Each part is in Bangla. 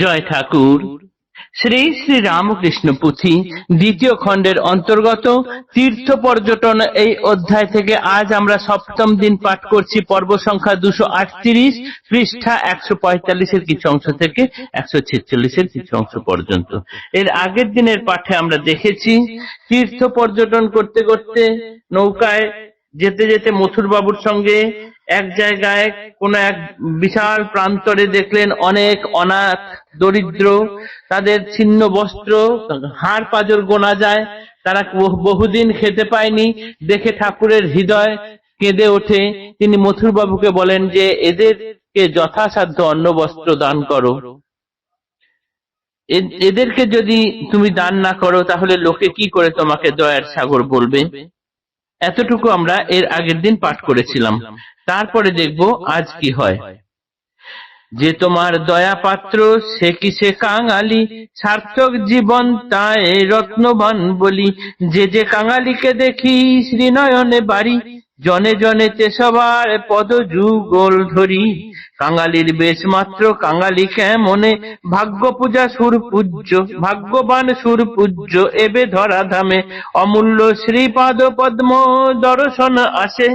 জয় ঠাকুর। শ্রী শ্রী রামকৃষ্ণ পুঁথি দ্বিতীয় খণ্ডের অন্তর্গত তীর্থ পর্যটন এই অধ্যায় থেকে আজ আমরা সপ্তম দিন পাঠ করছি। পর্ব সংখ্যা দুশো আটত্রিশ পৃষ্ঠা একশো পঁয়তাল্লিশের কিছু অংশ থেকে একশো ছেচল্লিশের কিছু অংশ পর্যন্ত। এর আগের দিনের পাঠে আমরা দেখেছি, তীর্থ পর্যটন করতে করতে নৌকায় যেতে যেতে মথুর বাবুর সঙ্গে এক জায়গায় কোন এক বিশাল প্রান্তরে দেখলেন অনেক অনাথ, দরিদ্র, তাদের ছিন্ন বস্ত্র, হাড় পাজর গোনা যায়, তারা বহুদিন খেতে পায়নি, দেখে ঠাকুরের হৃদয় কেঁদে ওঠে। তিনি মথুর বাবুকে বলেন যে, এদেরকে যথাসাধ্য অন্ন বস্ত্র দান করো। এদেরকে যদি তুমি দান না করো, তাহলে লোকে কি করে তোমাকে দয়ার সাগর বলবে? এতটুকু আমরা এর আগের দিন পাঠ করেছিলাম। তারপরে দেখব আজ কি হয়। যে তোমার দয়া পাত্র সে কি সে কাঙালি? সার্থক জীবন তাই রত্নবান বলি, যে যে কাঙালিকে দেখি শ্রীনয়নে বাড়ি জনে জনে সবার পদ যুগল ধরি। কাঙালির বেশ মাত্র কাঙালি কেমনে? ভাগ্য পূজা সুর পূজ্য, ভাগ্যবান সুর পূজ্য, এবে ধরা ধামে। অমূল্য শ্রীপাদ পদ্ম দর্শন আসে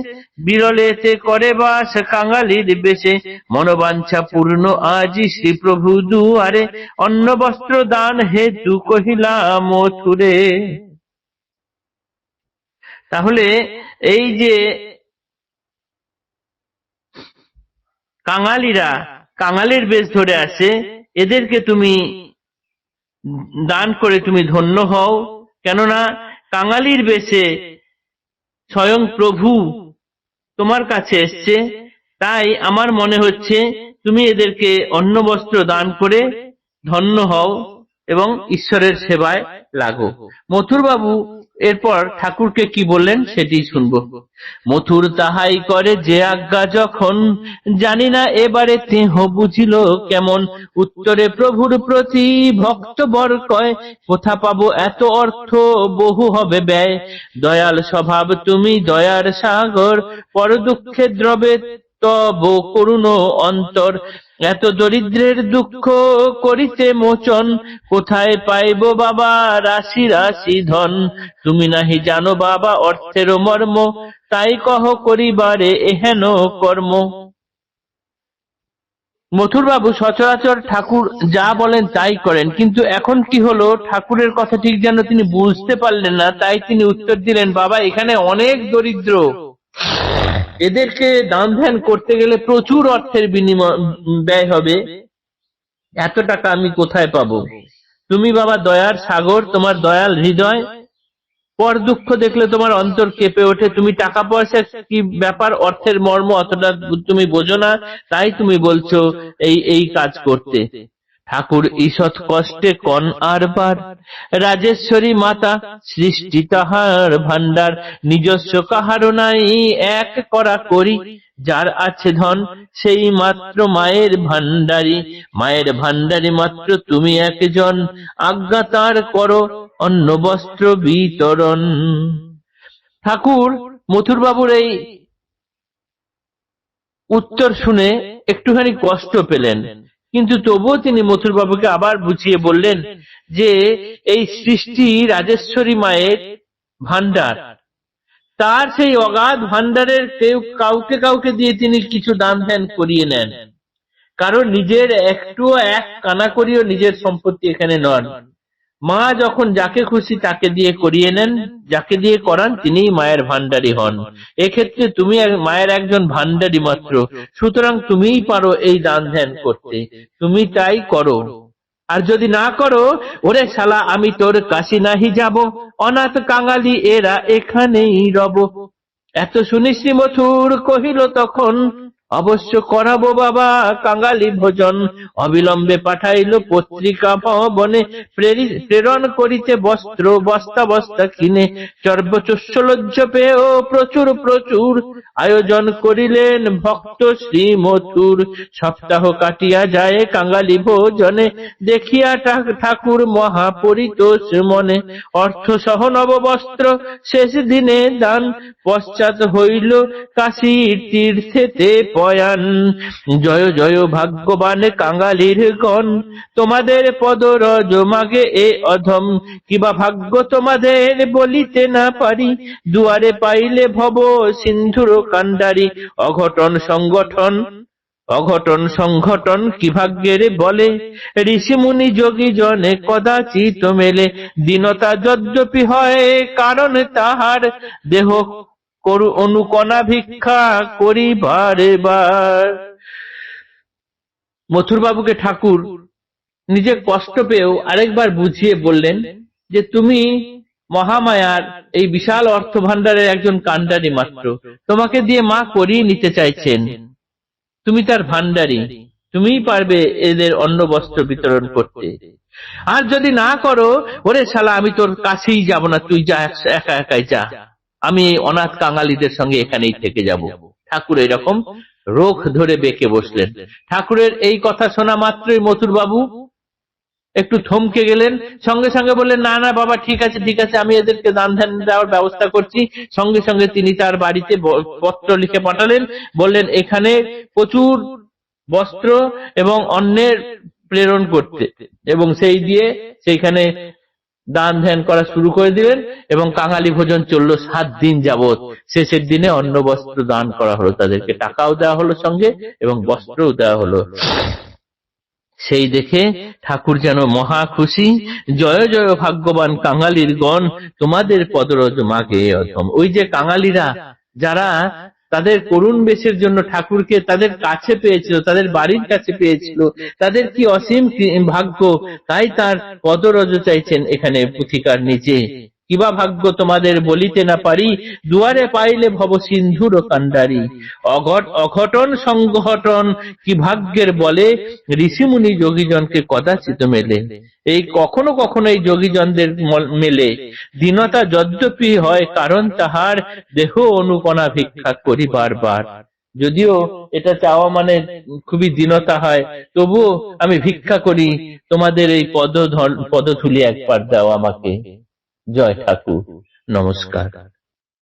বিরলেতে করে বাস কাঙালির বেশে। মনোবাঞ্ছা পূর্ণ আজি শ্রী প্রভু দুয়ারে, অন্ন বস্ত্র দান হেতু কহিলা মথুরে তাহলে এই যে কাঙালিরা কাঙালির বেশ ধরে আসে এদেরকে তুমি দান করে তুমি ধন্য হও। কেননা কাঙালির বেশে স্বয়ং প্রভু তোমার কাছে এসছে। তাই আমার মনে হচ্ছে তুমি এদেরকে অন্ন বস্ত্র দান করে ধন্য হও। এবং ঈশ্বরের সেবায় লাগো। মথুর বাবু এরপর ঠাকুরকে কি বললেন সেটি শুনব। মথুর তাহাই করে যে আজ্ঞা যখন, জানি না এবারে তেহ বুঝিল কেমন। উত্তরে প্রভুর প্রতি ভক্ত বর কয়, কোথা পাবো এত অর্থ, বহু হবে ব্যয়। দয়াল স্বভাব তুমি দয়ার সাগর পর দুঃখে দ্রবে তব করুণ অন্তর। এত দরিদ্রের দুঃখ করিতে মোচন। কোথায় পাইব বাবা রাশি রাশি ধন? তুমি নাহি জানো বাবা অর্থের মর্ম। তাই কহ করিবারে এহেন কর্ম। মথুর বাবু সচরাচর ঠাকুর যা বলেন তাই করেন। কিন্তু এখন কি হলো? ঠাকুরের কথা ঠিক যেন তিনি বুঝতে পারলেন না। তাই তিনি উত্তর দিলেন, বাবা, এখানে অনেক দরিদ্র। এদেরকে দান ধ্যান করতে গেলে প্রচুর অর্থের বিনিময় ব্যয় হবে। এত টাকা আমি কোথায় পাবো? তুমি বাবা দয়ার সাগর, তোমার দয়াল হৃদয়। পর দুঃখ দেখলে তোমার অন্তর কেঁপে ওঠে। তুমি টাকা পয়সা কি ব্যাপার? অর্থের মর্ম অতটা তুমি বোঝো না। তাই তুমি বলছো, এই এই কাজ করতে। ঠাকুর ঈষৎ কষ্টে কন আর বার। রাজেশ্বরী মাতা সৃষ্টি তাহার ভান্ডার নিজস্ব কাহারও নাই, এক করা করি। যার আছে ধন, সেই মাত্র মায়ের ভান্ডারি মায়ের ভান্ডারি মাত্র তুমি একজন। আজ্ঞা তার করো অন্ন বস্ত্র বিতরণ। ঠাকুর, মথুরবাবুর এই উত্তর শুনে একটুখানি কষ্ট পেলেন। কিন্তু তবুও তিনি মথুর বাবুকে আবার বুঝিয়ে বললেন যে এই সৃষ্টি রাজেশ্বরী মায়ের ভান্ডার তার সেই অগাধ ভান্ডারের কেউ কাউকে কাউকে দিয়ে তিনি কিছু দান ধ্যান করিয়ে নেন। কারণ নিজের একটুও এক কানা করিও নিজের সম্পত্তি এখানে নন। মা যখন যাকে খুশি তাকে দিয়ে করিয়ে নেন, যাকে দিয়ে করান তিনিই মায়ের ভান্ডারী হন। এক্ষেত্রে তুমি মায়ের একজন ভান্ডারী মাত্র। সুতরাং তুমিই পারো এই দান ধ্যান করতে। তুমি তাই করো। আর যদি না করো, ওরে শালা, আমি তোর কাশি নাহি যাব। অনাথ কাঙালি এরা এখানেই রব। এত শুনি শ্রীমথুর কহিল তখন অবশ্য করাবো বাবা কাঙালি ভোজন। অবিলম্বে পাঠাইল পত্রিকা ভবনে। প্রেরণ করিতে বস্ত্র, বস্তা বস্তা কিনে। চর্বচস্যলজ্জ পেয়েও প্রচুর প্রচুর আয়োজন করিলেন ভক্ত শ্রীমথুর সপ্তাহ কাটিয়া যায় কাঙালি ভোজনে। দেখিয়া ঠাকুর মহাপরিতোষ মনে। অর্থ সহ নববস্ত্র শেষ দিনে দান। পশ্চাৎ হইল কাশীর তীর্থেতে বয়ান। জয় জয় ভাগ্যবান কাঙ্গালির গণ। তোমাদের পদ রজ মাগে এ অধম। কিবা ভাগ্য তোমাদের বলিতে না পারি। দুয়ারে পাইলে ভব সিন্ধুর কান্ডারি অঘটন সংগঠন, অঘটন সংঘটন কি ভাগ্যের বলে? ঋষিমুনি যোগী জনে কদাচিত মেলে। দীনতা যদ্যপি হয় কারণ তাহার দেহ অনুকণা ভিক্ষা করিবার বার মথুরবাবুকে ঠাকুর নিজে কষ্ট পেয়েও আরেকবার বুঝিয়ে বললেন যে তুমি মহামায়ার, এই বিশাল অর্থ ভান্ডারের একজন কাণ্ডারি মাত্র। তোমাকে দিয়ে মা করিয়ে নিতে চাইছেন। তুমি তার ভান্ডারি তুমিই পারবে এদের অন্ন বস্ত্র বিতরণ করতে। আর যদি না করো, ওরে শালা, আমি তোর কাছেই যাব না, তুই যা, একা, একাই যা। আমি অনাথ কাঙালিদের সঙ্গে এখানেই থেকে যাব। ঠাকুর এরকম রোখ ধরে বেঁকে বসলেন। ঠাকুরের এই কথা শোনা মাত্রই মথুর বাবু একটু থমকে গেলেন, সঙ্গে সঙ্গে বললেন, না না, বাবা, ঠিক আছে ঠিক আছে, আমি এদেরকে দান ধ্যান দেওয়ার ব্যবস্থা করছি। সঙ্গে সঙ্গে তিনি তার বাড়িতে পত্র লিখে পাঠালেন, বললেন, এখানে প্রচুর বস্ত্র এবং অন্যের প্রেরণ করতে। এবং সেই দিয়ে সেইখানে দান ধ্যান করা শুরু করে দিলেন এবং কাঙালি ভোজন চলল সাত দিন যাবৎ। শেষের দিনে অন্ন বস্ত্র দান করা হলো, তাদেরকে টাকাও দেওয়া হলো সঙ্গে এবং বস্ত্রও দেওয়া হলো। সেই দেখে ঠাকুর যেন মহা খুশি, জয় জয় ভাগ্যবান কাঙালির গণ, তোমাদের পদরজ মাগে অধম। ওই যে কাঙালিরা, যারা তাদের করুণ বেশের জন্য ঠাকুরকে তাদের কাছে পেয়েছিল, তাদের বাড়ির কাছে পেয়েছিল। তাদের কি অসীম ভাগ্য? তাই তার পদরজ চাইছেন এখানে পুথিকার নিচে কিবা ভাগ্য তোমাদের বলিতে না পারি, দুয়ারে পাইলে ভব সিন্ধুর কান্ডারি অঘট অঘটন সংঘটন কি ভাগ্যের বলে? ঋষিমুনি যোগীজনকে কদাচিত মেলে। এই কখনো কখনো এই যোগীজনদের মেলে দীনতা যদ্যপি হয়, কারণ তাহার দেহ অনুকণা ভিক্ষা করি বারবার। যদিও এটা চাওয়া মানে খুবই দীনতা হয়, তবুও আমি ভিক্ষা করি, তোমাদের এই পদ পদধুলি একবার দাও আমাকে। জয় ঠাকুর। নমস্কার।